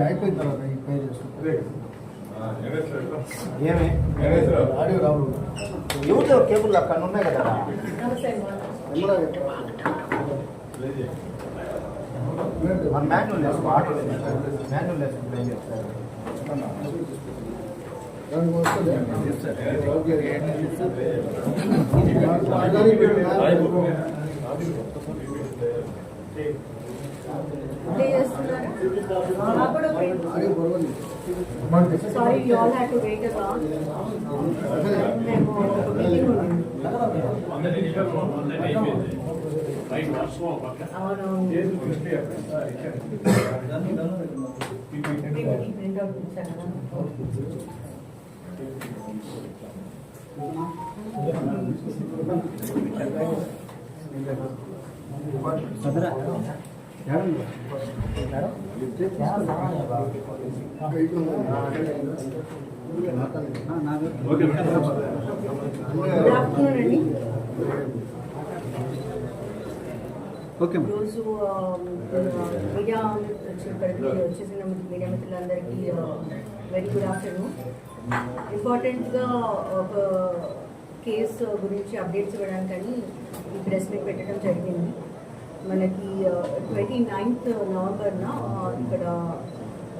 అయిపోయిన తర్వాత ఈ పే చేసుకో ఏమి ఆడియో రావు ఎవరిదో కేబుల్ అక్కడ ఉన్నాయి కదా నమస్తే అమ్మా. మన మాన్యువల్ వేసుకో ఆటో మాన్యువల్ వేసుకుంటే ఏం చేస్తారు దానికి వస్తుంది ఓకే ప్లే చేస్తున్నారా? నాకు కూడా wait. Audio బరువుంది Sorry, you all had to wait a while. మేము ఒక meeting ఉంది. అవునవును. మీకు ఈ printout ఇచ్చాను కదా. Good afternoon అండి. ఓకే రోజు మీడియా వచ్చేసిన మీడియా మిత్రులందరికీ వెరీ గుడ్ ఆఫ్టర్నూన్ ఇంపార్టెంట్గా ఒక కేసు గురించి అప్డేట్స్ ఇవ్వడానికని ఈ ప్రెస్ మీట్ పెట్టడం జరిగింది. మనకి ట్వంటీ నైన్త్ నవంబర్న ఇక్కడ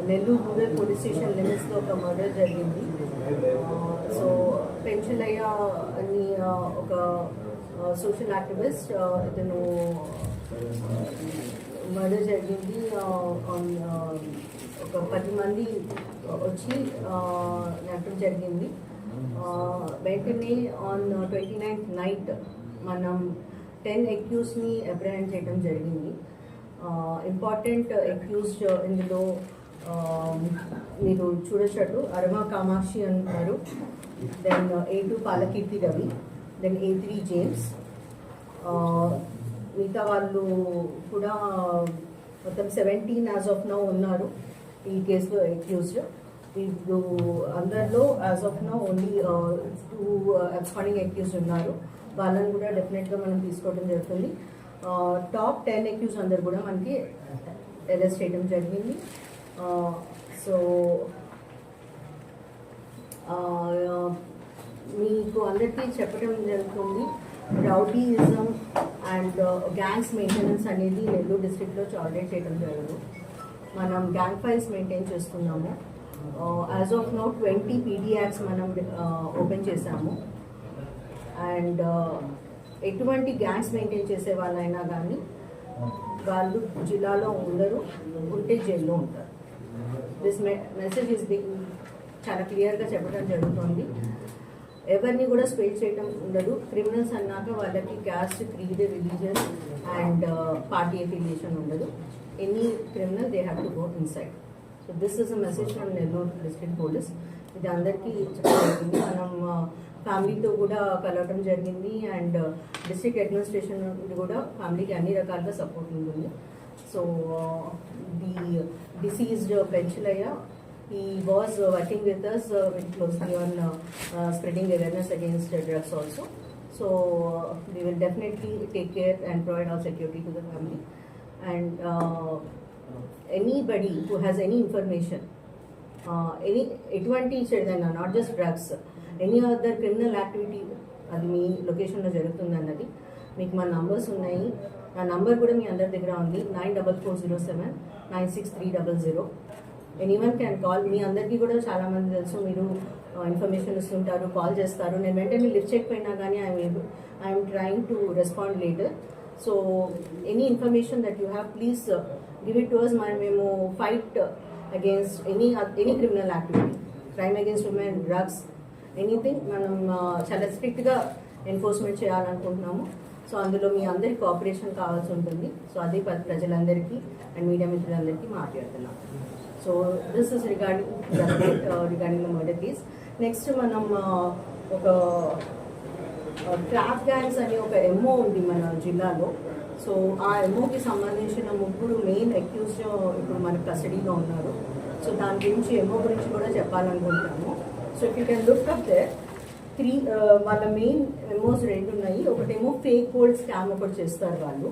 నెల్లూరు రూరల్ పోలీస్ స్టేషన్ లిమిట్స్లో ఒక మర్డర్ జరిగింది. సో పెంచలయ్య అని ఒక సోషల్ యాక్టివిస్ట్ ఇతను మర్డర్ జరిగింది ఒక పది మంది వచ్చి నటం జరిగింది. వెంటనే ఆన్ ట్వంటీ నైన్త్ నైట్ మనం టెన్ ఎక్యూస్ని అప్రహెండ్ చేయడం జరిగింది. ఇంపార్టెంట్ ఎక్యూస్ ఇందులో మీరు చూడొచ్చు అరమా కామాక్షి అంటారు. Then A two Palakeerthi Ravi then A three James మిగతా వాళ్ళు కూడా మొత్తం సెవెంటీన్ యాజ్ ఆఫ్ నౌ ఉన్నారు ఈ కేసులో అక్యూజ్డ్ ఇప్పుడు అందరిలో as of now only two absconding accused ఉన్నారు. వాళ్ళని కూడా డెఫినెట్గా మనం తీసుకోవడం జరుగుతుంది. టాప్ టెన్ అక్యూజ్ అందరు కూడా మనకి అరెస్ట్ చేయడం జరిగింది. సో మీకు అందరికీ చెప్పడం జరుగుతుంది. Rowdyism and uh, gangs maintenance అనేది నెల్లూరు డిస్ట్రిక్ట్లో ఆల్రెడీ చేయడం జరగదు. మనం గ్యాంగ్ ఫైల్స్ మెయింటైన్ చేస్తున్నాము. As of now twenty PD మనం uh, ఓపెన్ చేశాము. అండ్ uh, ఎటువంటి గ్యాంగ్స్ మెయింటైన్ చేసే వాళ్ళైనా కానీ వాళ్ళు జిల్లాలో ఉండరు ఉంటే జైల్లో ఉంటారు. దిస్ మెసేజ్ ఇస్ బిగ్ చాలా క్లియర్గా చెప్పడం జరుగుతుంది. ఎవరిని కూడా స్పేట్ చేయడం ఉండదు. క్రిమినల్స్ అన్నాక వాళ్ళకి caste creed religious and party affiliation ఉండదు. Any criminal they have to go inside. So this is a message from Nellore district police ఇది అందరికీ చెప్పగలిగింది మనం ఫ్యామిలీతో కూడా కలవటం జరిగింది. అండ్ డిస్ట్రిక్ట్ అడ్మినిస్ట్రేషన్ నుండి కూడా ఫ్యామిలీకి అన్ని రకాలుగా సపోర్ట్ ఉంటుంది. So the deceased Penchulaiah he was uh, working with us uh, very closely on uh, uh, spreading awareness against uh, drugs also. So uh, we will definitely take care and provide our security to the family. And uh, anybody who has any information, uh, any ఎటువంటి చెడుదైనా not just drugs any other criminal activity అది మీ లొకేషన్లో జరుగుతుంది అన్నది మీకు మా numbers ఉన్నాయి నా నంబర్ కూడా మీ అందరి దగ్గర ఉంది nine double four zero seven nine six three double zero anyone can call మీ అందరికీ కూడా చాలా మంది తెలుసు. మీరు ఇన్ఫర్మేషన్ ఇస్తుంటారు కాల్ చేస్తారు. నేను వెంటనే లిఫ్ట్ చేయకపోయినా కానీ I'm able I'm trying to respond later so any information that you have please give it to us మరి మేము fight against any any criminal activity crime against women drugs anything మనం చాలా స్ట్రిక్ట్గా ఎన్ఫోర్స్మెంట్ చేయాలనుకుంటున్నాము. So అందులో మీ అందరి cooperation కావాల్సి ఉంటుంది. సో అది ప్ర- ప్రజలందరికీ అండ్ మీడియా మిత్రులందరికీ మాట్లాడుతున్నాం so this is regarding regarding the murder case next మనం uh, ఒక uh, క్రాఫ్ గ్యాంగ్స్ అనే ఒక ఎంఓ ఉంది మన జిల్లాలో. సో ఆ ఎంఓకి సంబంధించిన ముగ్గురు మెయిన్ అక్యూజ్ uh, ఇప్పుడు మన కస్టడీలో ఉన్నారు. సో దాని గురించి ఎంఓ గురించి కూడా చెప్పాలనుకుంటాము so if you can look up they three వాళ్ళ మెయిన్ ఎమోస్ రెండు ఉన్నాయి. ఒకటేమో ఫేక్ గోల్డ్ స్కామ్ ఒకటి చేస్తారు వాళ్ళు.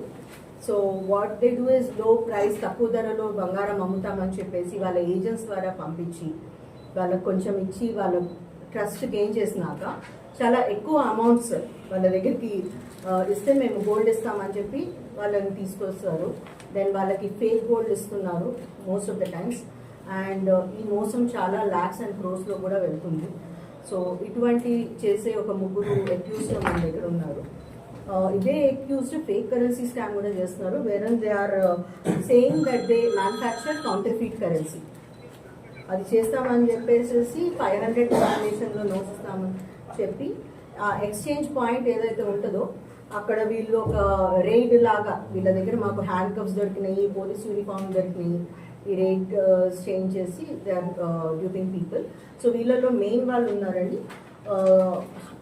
సో వాట్ దే డూ ఇస్లో ప్రైస్ తక్కువ ధరలో బంగారం అమ్ముతామని చెప్పేసి వాళ్ళ ఏజెంట్స్ ద్వారా పంపించి వాళ్ళకి కొంచెం ఇచ్చి వాళ్ళ ట్రస్ట్ గెయిన్ చేసినాక చాలా ఎక్కువ అమౌంట్స్ వాళ్ళ దగ్గరికి ఇస్తే మేము గోల్డ్ ఇస్తామని చెప్పి వాళ్ళని తీసుకొస్తారు. దెన్ వాళ్ళకి ఫేక్ గోల్డ్ ఇస్తున్నారు most of the times and ఈ మోసం చాలా ల్యాక్స్ అండ్ క్రోస్లో కూడా వెళ్తుంది. సో ఇటువంటి చేసే ఒక ముగ్గురు ఎక్యూస్లో మన దగ్గర ఉన్నారు. ఇదే ఎక్యూజ్డ్ ఫేక్ కరెన్సీ స్కామ్ కూడా చేస్తున్నారు వేరే they are saying that they manufacture counterfeit currency అది చేస్తామని చెప్పేసి ఫైవ్ హండ్రెడ్ డినామినేషన్లో నోట్స్ ఇస్తామని చెప్పి ఆ ఎక్స్చేంజ్ పాయింట్ ఏదైతే ఉంటుందో అక్కడ వీళ్ళు ఒక రైడ్ లాగా వీళ్ళ దగ్గర మాకు హ్యాండ్ కప్స్ దొరికినాయి పోలీస్ యూనిఫామ్ దొరికినాయి ఈ రేట్ చేంజ్ uh, చేసి they are duping people so వీళ్ళలో మెయిన్ వాళ్ళు ఉన్నారండి uh,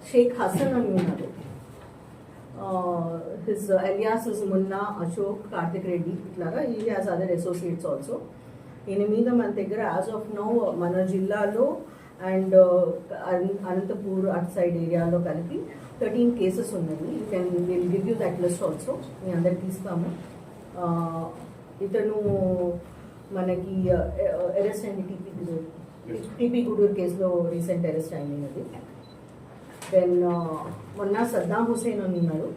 షేక్ హసన్ అని ఉన్నారు. His alias is Munna Ashok Karthik Reddy ఇట్లాగా ఈ హ్యాస్ అదర్ అసోసియేట్స్ ఆల్సో ఈయన మీద మన దగ్గర యాజ్ ఆఫ్ నౌ మన జిల్లాలో అండ్ అనంతపూర్ అటు సైడ్ ఏరియాలో కలిపి థర్టీన్ కేసెస్ ఉన్నాయి. You can will give you that list also మీ అందరికి ఇస్తాము. Uh, ఇతను మనకి అరెస్ట్ అయింది టీపీ గుడూరు టీపీ గుడూరు కేసులో రీసెంట్ అరెస్ట్ అయింది అది దెన్ uh, మొన్న సద్దాం హుసేన్ అని ఉన్నారు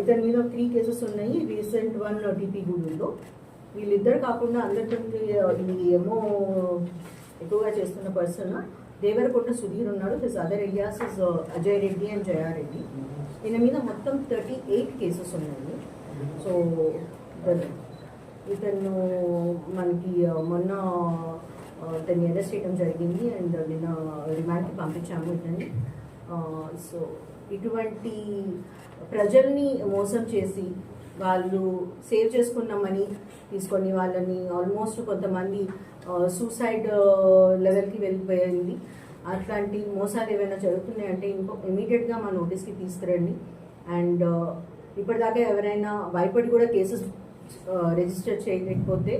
ఇతని మీద త్రీ కేసెస్ ఉన్నాయి. రీసెంట్ వన్ టీపీ గూడూరులో వీళ్ళిద్దరు కాకుండా అందరికంటే uh, ఇది ఏమో ఎక్కువగా చేస్తున్న పర్సన్ దేవరకొండ సుధీర్ ఉన్నాడు. Plus other areas is Ajay Reddy and Jayareddy ఈయన మీద మొత్తం థర్టీ ఎయిట్ కేసెస్ ఉన్నాయి సో ఇతను మనకి uh, మొన్న ఇతన్ని అరెస్ట్ చేయడం జరిగింది. అండ్ నిన్న రిమాండ్కి పంపించాము ఇతన్ని. సో ఇటువంటి ప్రజల్ని మోసం చేసి వాళ్ళు సేవ్ చేసుకున్న మనీ తీసుకొని వాళ్ళని ఆల్మోస్ట్ కొంతమంది సూసైడ్ లెవెల్కి వెళ్ళిపోయింది. అట్లాంటి మోసాలు ఏమైనా జరుగుతున్నాయంటే ఇంకో ఇమీడియట్గా మా నోటీస్కి తీసుకురండి. అండ్ ఇప్పటిదాకా ఎవరైనా భయపడి కూడా కేసెస్ రిజిస్టర్ చేయలేకపోతే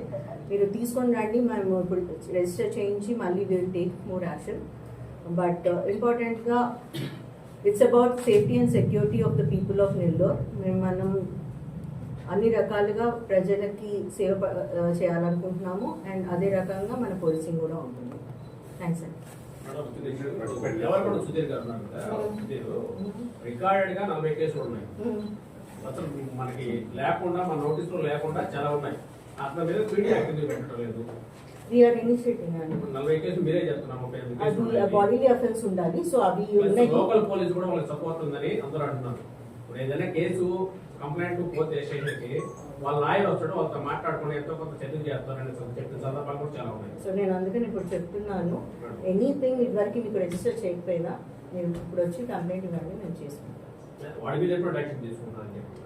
మీరు తీసుకొని రండి. మేము ఇప్పుడు రిజిస్టర్ చేయించి మళ్ళీ will take more action but ఇంపార్టెంట్గా it's about safety and security of the people of Nellore మేము మనం అన్ని రకాలుగా ప్రజలకి సేవ చేయాలనుకుంటున్నాము. అండ్ అదే రకంగా మన పోలీసింగ్ కూడా ఉంటుంది. థ్యాంక్స్ అండి నలభై కేసులు ఉన్నాయి. అసలు మనకి లేకుండా మన నోటీస్లో లేకుండా చాలా ఉన్నాయి. అతని మీద పీడీ యాక్ట్ ఎందుకు పెట్టడం లేదు? వీఆర్ ఇనిషియేటింగ్ అది. బాడీలీ అఫెన్స్ ఉండాలి సో అవి ప్లస్ ఉన్నాయి. లోకల్ పోలీస్ కూడా వాళ్ళకి సపోర్ట్ ఉందని అందరూ అంటున్నారు. ఇప్పుడు ఏదైనా కేసు కంప్లైంట్ పోతే స్టేషన్కి వాళ్ళ లాయర్ వచ్చాడు వాళ్ళతో మాట్లాడుకుని ఎంతో కొంత చర్యలు చేస్తారని చెప్పిన సందర్భాలు కూడా చాలా ఉన్నాయి. సో నేను అందుకని ఇప్పుడు చెప్తున్నాను ఎనీథింగ్ ఇదివరకు మీకు రిజిస్టర్ చేయకపోయినా మీరు ఇప్పుడు వచ్చి కంప్లైంట్ ఇవ్వండి మేము చేసుకుంటాం. వాడి మీద యాక్షన్ తీసుకుంటారని చెప్పి.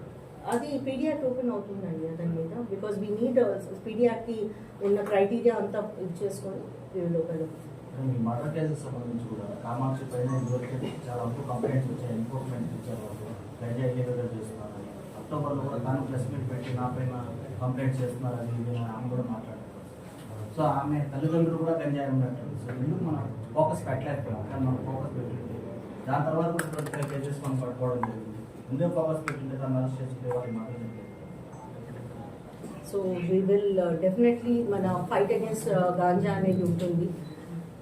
అది పీడియాక్ ఓపెన్ అవుతుందండి దాని మీద బికాస్ వీ నీడ్ పీడియాక్కి ఉన్న క్రైటీరియా అంతా ఇది చేసుకొని లోపల. మీ మర్డర్ కేసుకు సంబంధించి కూడా కామాక్షి పైన ఇదివరకు చాలా వరకు కంప్లైంట్స్ వచ్చాయి ఎన్ఫోర్స్మెంట్ ఇచ్చారు వాళ్ళు. గంజాయి ఇల్లీగల్ చేస్తున్నారని అక్టోబర్లో కూడా తాను ప్రెస్ మీట్ పెట్టి నా పైన కంప్లైంట్ చేస్తున్నారని ఇది ఆమె కూడా మాట్లాడారు సో ఆమె తల్లిదండ్రులు కూడా గంజాయి ఉన్నట్టు సో ఎందుకు మనం ఫోకస్ పెట్టలేకపోయాం? కానీ మనం ఫోకస్ పెట్టింది. దాని తర్వాత కూడా ట్వంటీ ఫైవ్ కేసెస్ మనం పట్టుకోవడం జరిగింది. ఫోకస్ పెట్టింటే దాన్ని అరెస్ట్ చేసి వాళ్ళకి మాత్రం సో వీ విల్ డెఫినెట్లీ మన ఫైట్ అగేన్స్ట్ గాంజా అనేది ఉంటుంది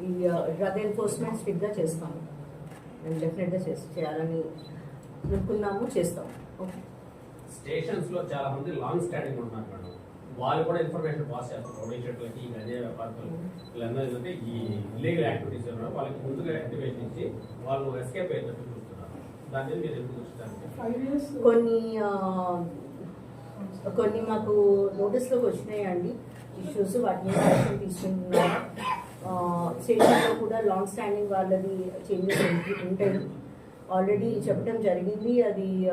ఈ డ్రగ్ ఎన్ఫోర్స్మెంట్ స్ట్రిక్ట్గా చేస్తాము మేము డెఫినెట్గా చేసి చేయాలని అనుకున్నాము చేస్తాం ఓకే స్టేషన్స్లో చాలా మంది లాంగ్ స్టాండింగ్ ఉన్నారు మేడం. వాళ్ళు కూడా ఇన్ఫర్మేషన్ పాస్ చేస్తారు. రౌడీ ఈ గంజాయి వ్యాపారస్తులు వీళ్ళందరూ ఏంటంటే ఈ ఇల్లీగల్ యాక్టివిటీస్ ఉన్నారు వాళ్ళకి ముందుగా యాక్టివేషన్ ఇచ్చి వాళ్ళు ఎస్కేప్ అయ్యేటట్టు కొన్ని కొన్ని మాకు నోటీస్లోకి వచ్చినాయండి. ఇష్యూస్ వాటి మీద యాక్షన్ తీసుకుంటున్నాము స్టేషన్లో కూడా లాంగ్ స్టాండింగ్ వాళ్ళది చేంజెస్ ఉంటాయి. ఆల్రెడీ చెప్పడం జరిగింది. అది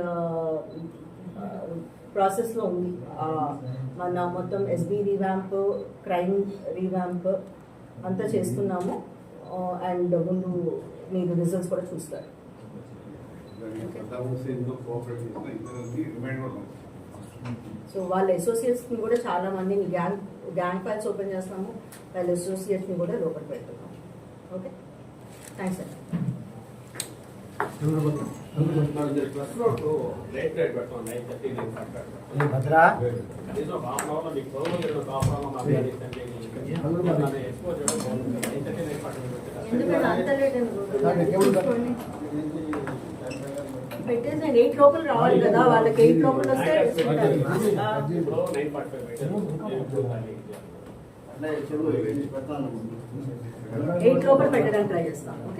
ప్రాసెస్లో ఉంది. ఆ, మన మొత్తం ఎస్బీ రీవ్యాంప్ క్రైమ్ రీవ్యాంప్ అంతా చేస్తున్నాము. అండ్ ముందు మీరు రిజల్ట్స్ కూడా చూస్తారు. సో వాళ్ళ అసోసియేట్స్ని కూడా చాలా మందిని గ్యాంగ్ గ్యాంగ్ ఫైల్స్ ఓపెన్ చేస్తాము. వాళ్ళ అసోసియేట్స్ని కూడా లోపల పెడుతున్నాము ఓకే థ్యాంక్స్ సార్ భద్రా? ఎందుకంటే అంత లేట్ దాంట్లో కేబుల్ చూసుకోండి పెట్టేసి నేను ఎయిట్ లోపల రావాలి కదా వాళ్ళకి ఎయిట్ లోపల వస్తే ఎయిట్ లోపల పెట్టడానికి ట్రై చేస్తాను.